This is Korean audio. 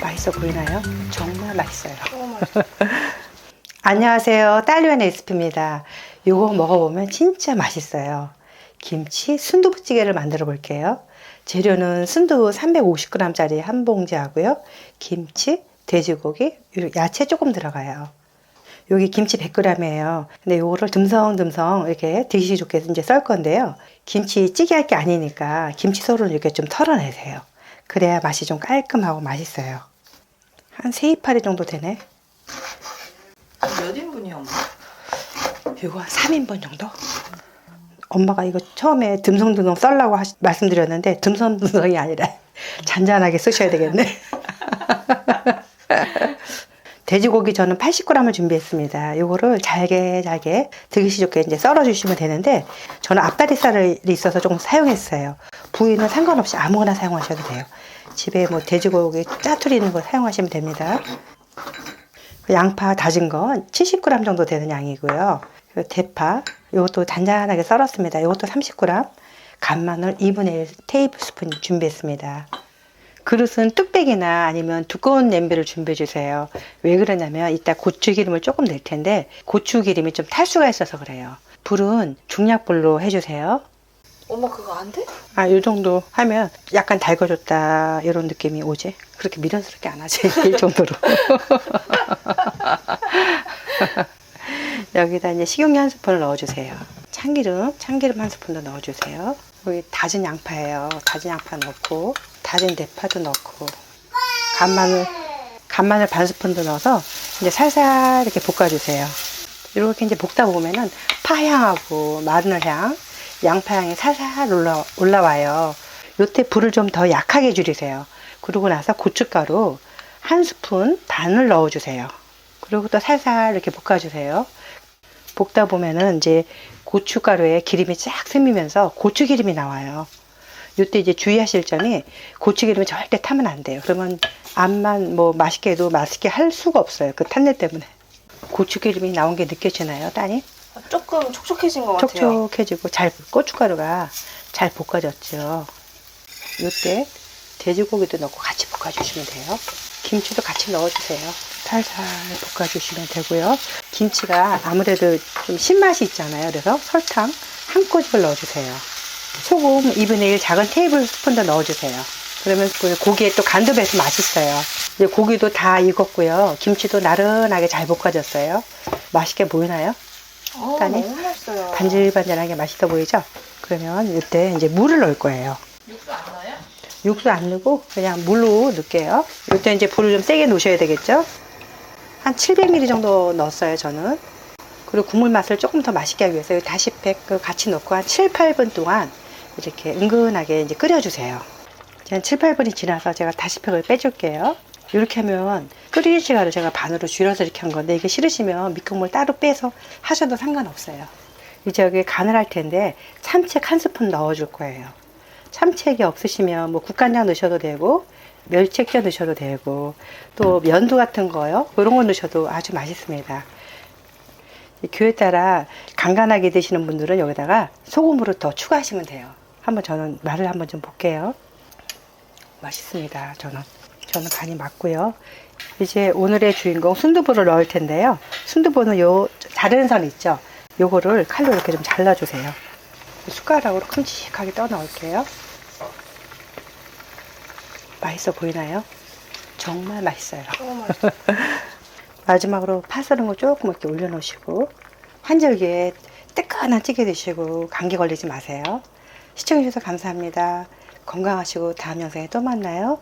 맛있어 보이나요? 정말 맛있어요. 안녕하세요. 딸리원 에스피입니다. 이거 먹어보면 진짜 맛있어요. 김치 순두부찌개를 만들어 볼게요. 재료는 순두부 350g짜리 한 봉지 하고요. 김치, 돼지고기, 야채 조금 들어가요. 여기 김치 100g이에요. 근데 이거를 듬성듬성 이렇게 드시기 좋게 이제 썰 건데요. 김치 찌개 할 게 아니니까 김치 소를 이렇게 좀 털어내세요. 그래야 맛이 좀 깔끔하고 맛있어요. 한세 이파리 정도 되네. 몇 인분이야 엄마? 이거 한 3인분 정도? 엄마가 이거 처음에 듬성듬성 썰라고 하시- 말씀드렸는데 듬성듬성이 아니라 잔잔하게 쓰셔야 되겠네. 돼지고기 저는 80g을 준비했습니다. 이거를 잘게 잘게 드시기 좋게 이제 썰어 주시면 되는데 저는 앞다리살이 있어서 조금 사용했어요. 부위는 상관없이 아무거나 사용하셔도 돼요. 집에 뭐 돼지고기 짜투리 있는 거 사용하시면 됩니다. 양파 다진 건 70g 정도 되는 양이고요. 대파 이것도 잔잔하게 썰었습니다. 이것도 30g. 간마늘 2분의 1 테이블 스푼 준비했습니다. 그릇은 뚝배기나 아니면 두꺼운 냄비를 준비해 주세요. 왜 그러냐면 이따 고추 기름을 조금 낼 텐데 고추 기름이 좀 탈수가 있어서 그래요. 불은 중약불로 해주세요. 엄마 그거 안 돼? 아, 이 정도 하면 약간 달궈졌다 이런 느낌이 오지. 그렇게 미련스럽게 안 하지 이 정도로. 여기다 이제 식용유 한 스푼을 넣어주세요. 참기름, 참기름 한 스푼도 넣어주세요. 여기 다진 양파예요. 다진 양파 넣고 다진 대파도 넣고 간마늘, 간마늘 반 스푼도 넣어서 이제 살살 이렇게 볶아주세요. 이렇게 이제 볶다 보면은 파향하고 마늘 향, 양파향이 살살 올라, 올라와요. 요때 불을 좀 더 약하게 줄이세요. 그러고 나서 고춧가루 한 스푼 반을 넣어주세요. 그리고 또 살살 이렇게 볶아주세요. 볶다 보면은 이제 고춧가루에 기름이 쫙 스미면서 고추기름이 나와요. 요때 이제 주의하실 점이 고추기름이 절대 타면 안 돼요. 그러면 암만 뭐 맛있게 해도 맛있게 할 수가 없어요. 그 탄내 때문에. 고추기름이 나온 게 느껴지나요, 따님? 아, 조금 촉촉해진 것 같아요. 촉촉해지고 잘 고춧가루가 잘 볶아졌죠. 이때 돼지고기도 넣고 같이 볶아주시면 돼요. 김치도 같이 넣어주세요. 살살 볶아주시면 되고요. 김치가 아무래도 좀 신맛이 있잖아요. 그래서 설탕 한 꼬집을 넣어주세요. 소금 2분의 1 작은 테이블 스푼도 넣어주세요. 그러면 그 고기에 또 간도 배서 맛있어요. 이제 고기도 다 익었고요. 김치도 나른하게 잘 볶아졌어요. 맛있게 보이나요? 아? 너무 맛있어요. 반질반질하게 맛있어 보이죠? 그러면 이때 이제 물을 넣을 거예요. 육수 안 넣어요? 육수 안 넣고 그냥 물로 넣을게요. 이때 이제 불을 좀 세게 놓으셔야 되겠죠? 한 700ml 정도 넣었어요, 저는. 그리고 국물 맛을 조금 더 맛있게 하기 위해서 다시팩 그 같이 넣고 한 7, 8분 동안 이렇게 은근하게 이제 끓여주세요. 한 7, 8분이 지나서 제가 다시 팩을 빼줄게요. 이렇게 하면 끓이는 시간을 제가 반으로 줄여서 이렇게 한 건데 이게 싫으시면 밑국물 따로 빼서 하셔도 상관없어요. 이제 여기 간을 할 텐데 참치액 한 스푼 넣어줄 거예요. 참치액이 없으시면 뭐 국간장 넣으셔도 되고 멸치액젓 넣으셔도 되고 또 면도 같은 거요 그런 거 넣으셔도 아주 맛있습니다. 이 교에 따라 간간하게 드시는 분들은 여기다가 소금으로 더 추가하시면 돼요. 한번 저는 맛을 한번 좀 볼게요. 맛있습니다. 저는 저는 간이 맞고요. 이제 오늘의 주인공 순두부를 넣을 텐데요. 순두부는 요 자르는 선 있죠. 요거를 칼로 이렇게 좀 잘라주세요. 숟가락으로 큼직하게 떠 넣을게요. 맛있어 보이나요? 정말 맛있어요. 마지막으로 파 썰은 거 조금 이렇게 올려놓으시고 한절기에 뜨끈한 찌개 드시고 감기 걸리지 마세요. 시청해주셔서 감사합니다. 건강하시고 다음 영상에 또 만나요.